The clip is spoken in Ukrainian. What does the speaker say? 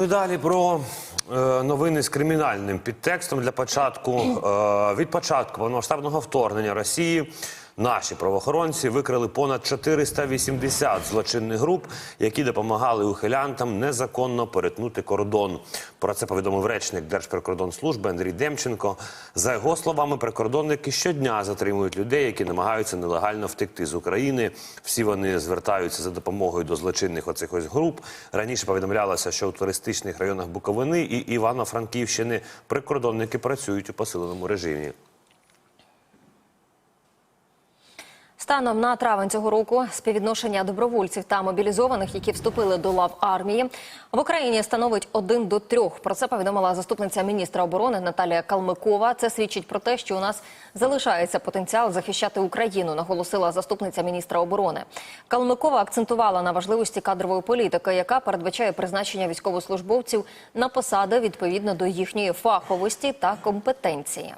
Ну Далі про е, новини з кримінальним підтекстом для початку. Е, від початку повномасштабного вторгнення Росії наші правоохоронці викрили понад 480 злочинних груп, які допомагали ухилянтам незаконно перетнути кордон. Про це повідомив речник Держприкордонслужби Андрій Демченко. За його словами, прикордонники щодня затримують людей, які намагаються нелегально втекти з України. Всі вони звертаються за допомогою до злочинних оцих ось груп. Раніше повідомлялося, що у туристичних районах Буковини і Івано-Франківщини прикордонники працюють у посиленому режимі. Станом на травень цього року співвідношення добровольців та мобілізованих, які вступили до лав армії, в Україні становить один до трьох. Про це повідомила заступниця міністра оборони Наталія Калмикова. Це свідчить про те, що у нас залишається потенціал захищати Україну, наголосила заступниця міністра оборони. Калмикова акцентувала на важливості кадрової політики, яка передбачає призначення військовослужбовців на посади відповідно до їхньої фаховості та компетенції.